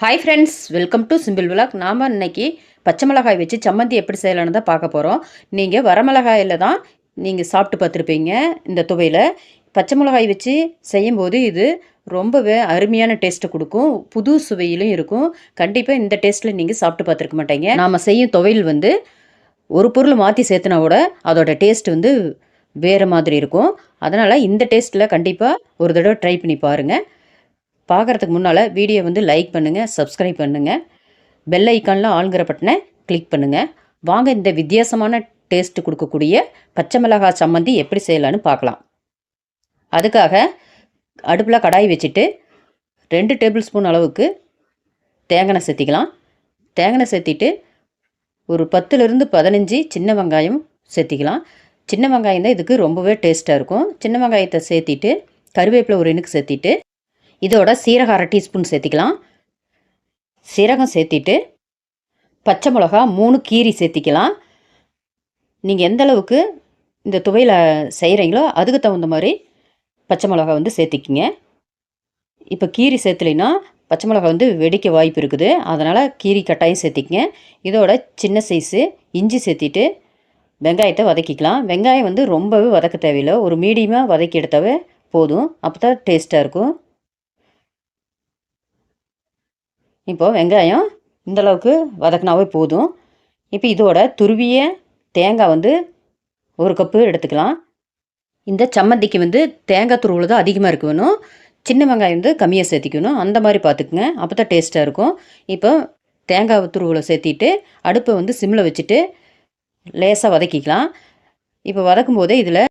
Hi friends welcome to simple vlog நாம் இன்னைக்கு பச்சை மிளகாய் வச்சு சம்மந்தி எப்படி செய்யலான்னு தான் பார்க்க போகிறோம் நீங்கள் வரமிளகாயில் தான் நீங்கள் சாப்பிட்டு பார்த்துருப்பீங்க இந்த துவையில். பச்சை மிளகாய் வச்சு செய்யும்போது இது ரொம்பவே அருமையான டேஸ்ட்டை கொடுக்கும். புது சுவையிலும் இருக்கும். கண்டிப்பாக இந்த டேஸ்ட்டில் நீங்கள் சாப்பிட்டு பார்த்துருக்க மாட்டீங்க. நாம் செய்யும் துவையில் வந்து ஒரு பொருள் மாற்றி சேர்த்துனா கூட அதோட டேஸ்ட் வந்து வேறு மாதிரி இருக்கும். அதனால் இந்த டேஸ்ட்டில் கண்டிப்பாக ஒரு தடவை ட்ரை பண்ணி பாருங்கள் பார்க்குறதுக்கு முன்னால் வீடியோ வந்து லைக் பண்ணுங்கள் சப்ஸ்கிரைப் பண்ணுங்கள் பெல் ஐக்கானில் ஆளுங்கிற பட்டனை கிளிக் பண்ணுங்கள் வாங்க இந்த வித்தியாசமான டேஸ்ட் கொடுக்கக்கூடிய பச்சை மிளகாய் சம்மந்தி எப்படி செய்யலான்னு பார்க்கலாம். அதுக்காக அடுப்பில் கடாய் வச்சுட்டு ரெண்டு டேபிள் ஸ்பூன் அளவுக்கு தேங்காய் சேர்த்திக்கலாம். தேங்காய் சேர்த்திட்டு ஒரு பத்துலேருந்து பதினஞ்சு சின்ன வெங்காயம் சேர்த்திக்கலாம். சின்ன வெங்காயம் தான் இதுக்கு ரொம்பவே டேஸ்ட்டாக இருக்கும். சின்ன வெங்காயத்தை சேர்த்திட்டு கருவேப்பிலை ஒரு இனுக்கு சேர்த்திட்டு இதோட சீரகம் அரை டீஸ்பூன் சேர்த்திக்கலாம். சீரகம் சேர்த்திட்டு பச்சை மிளகா மூணு கீரி சேர்த்திக்கலாம். நீங்கள் எந்த அளவுக்கு இந்த துவையில் செய்கிறீங்களோ அதுக்கு தகுந்த மாதிரி பச்சை மிளகா வந்து சேர்த்திக்கிங்க. இப்போ கீரி சேர்த்துலைன்னா பச்சை மிளகா வந்து வெடிக்க வாய்ப்பு இருக்குது. அதனால் கீரி கட்டாயம் சேர்த்திக்கங்க. இதோட சின்ன சைஸு இஞ்சி சேர்த்திட்டு வெங்காயத்தை வதக்கிக்கலாம். வெங்காயம் வந்து ரொம்பவே வதக்க தேவையில்லை. ஒரு மீடியமாக வதக்கி எடுத்தாவே போதும். அப்போ தான் டேஸ்ட்டாக இருக்கும். இப்போது வெங்காயம் இந்தளவுக்கு வதக்கினாவே போதும். இப்போ இதோட துருவிய தேங்காய் வந்து ஒரு கப்பு எடுத்துக்கலாம். இந்த சம்மந்திக்கு வந்து தேங்காய் துருவில் தான் அதிகமாக இருக்கணும் சின்ன வெங்காயம் வந்து கம்மியாக சேர்த்திக்கணும். அந்த மாதிரி பார்த்துக்குங்க. அப்போ தான் டேஸ்ட்டாக இருக்கும். இப்போ தேங்காய் துருவில் சேர்த்திட்டு அடுப்பை வந்து சிம்மில் வச்சுட்டு லேசாக வதக்கிக்கலாம். இப்போ வதக்கும் போதே இதில்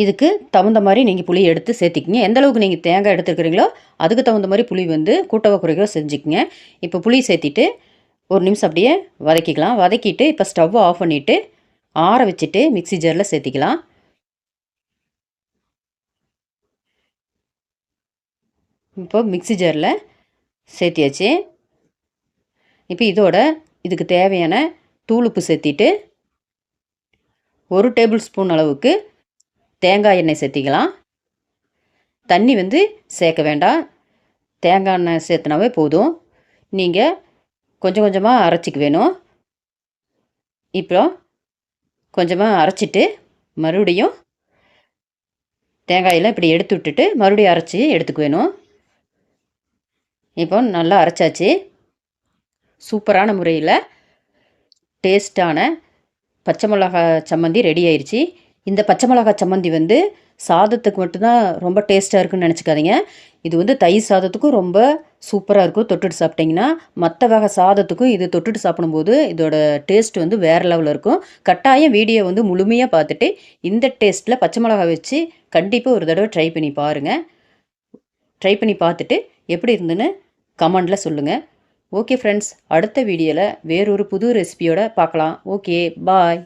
இதுக்கு தகுந்த மாதிரி நீங்கள் புளி எடுத்து சேர்த்திக்கிங்க. எந்த அளவுக்கு நீங்கள் தேங்காய் எடுத்துருக்கிறீங்களோ அதுக்கு தகுந்த மாதிரி புளி வந்து கூட்டவோ குறைக்கோ செஞ்சுக்கிங்க. இப்போ புளி சேர்த்திட்டு ஒரு நிமிஷம் அப்படியே வதக்கிக்கலாம். வதக்கிட்டு இப்போ ஸ்டவ் ஆஃப் பண்ணிவிட்டு ஆற வச்சுட்டு மிக்சி ஜாரில் சேர்த்திக்கலாம். இப்போ மிக்சி ஜாரில் சேர்த்தியாச்சு. இப்போ இதோட இதுக்கு தேவையான தூளுப்பு சேர்த்திட்டு ஒரு டேபிள் ஸ்பூன் அளவுக்கு தேங்காய் எண்ணெய் சேர்த்திக்கலாம். தண்ணி வந்து சேர்க்க வேண்டாம். தேங்காய் எண்ணெய் சேர்த்துனாவே போதும். நீங்கள் கொஞ்சம் கொஞ்சமாக அரைச்சிக்க வேணும். இப்போ கொஞ்சமாக அரைச்சிட்டு மறுபடியும் தேங்காயெல்லாம் இப்படி எடுத்து விட்டுட்டு மறுபடியும் அரைச்சி எடுத்துக்க வேணும். இப்போ நல்லா அரைச்சாச்சு. சூப்பரான முறையில் டேஸ்டான பச்சை மிளகா சம்மந்தி ரெடி ஆயிடுச்சு இந்த பச்சை மிளகா சம்மந்தி வந்து சாதத்துக்கு மட்டும்தான் ரொம்ப டேஸ்ட்டாக இருக்குன்னு நினச்சிக்காதீங்க. இது வந்து தயிர் சாதத்துக்கும் ரொம்ப சூப்பராக இருக்கும். தொட்டுட்டு சாப்பிட்டிங்கன்னா மற்ற வகை சாதத்துக்கும் இது தொட்டுட்டு சாப்பிடும்போது இதோட டேஸ்ட் வந்து வேறு லெவலில் இருக்கும். கட்டாயம் வீடியோ வந்து முழுமையாக பார்த்துட்டு இந்த டேஸ்ட்டில் பச்சை மிளகா வச்சு கண்டிப்பாக ஒரு தடவை ட்ரை பண்ணி பாருங்கள் ட்ரை பண்ணி பார்த்துட்டு எப்படி இருந்துன்னு கமெண்டில் சொல்லுங்கள் ஓகே ஃப்ரெண்ட்ஸ் அடுத்த வீடியோவில் வேறொரு புது ரெசிபியோட பார்க்கலாம். Okay bye